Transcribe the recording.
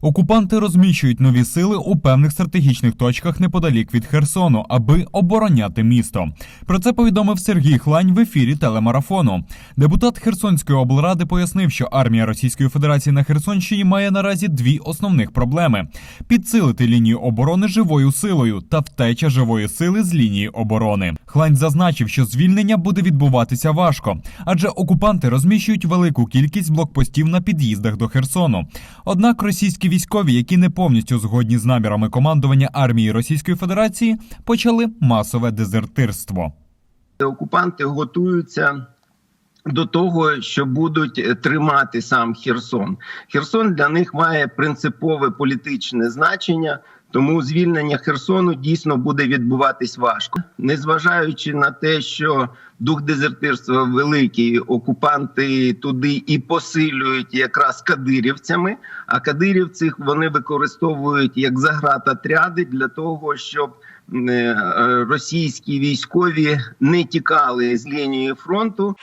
Окупанти розміщують нові сили у певних стратегічних точках неподалік від Херсону, аби обороняти місто. Про це повідомив Сергій Хлань в ефірі телемарафону. Депутат Херсонської облради пояснив, що армія Російської Федерації на Херсонщині має наразі дві основних проблеми: підсилити лінію оборони живою силою та втеча живої сили з лінії оборони. Хлань зазначив, що звільнення буде відбуватися важко, адже окупанти розміщують велику кількість блокпостів на під'їздах до Херсону. Однак російські військові, які не повністю згодні з намірами командування армії Російської Федерації, почали масове дезертирство. окупанти готуються до того, що будуть тримати сам Херсон. Херсон для них має принципове політичне значення. Тому звільнення Херсону дійсно буде відбуватись важко, незважаючи на те, що дух дезертирства великий, окупанти туди і посилюють якраз кадирівцями. А кадирівців вони використовують як заградотряди для того, щоб е, російські військові не тікали з лінії фронту.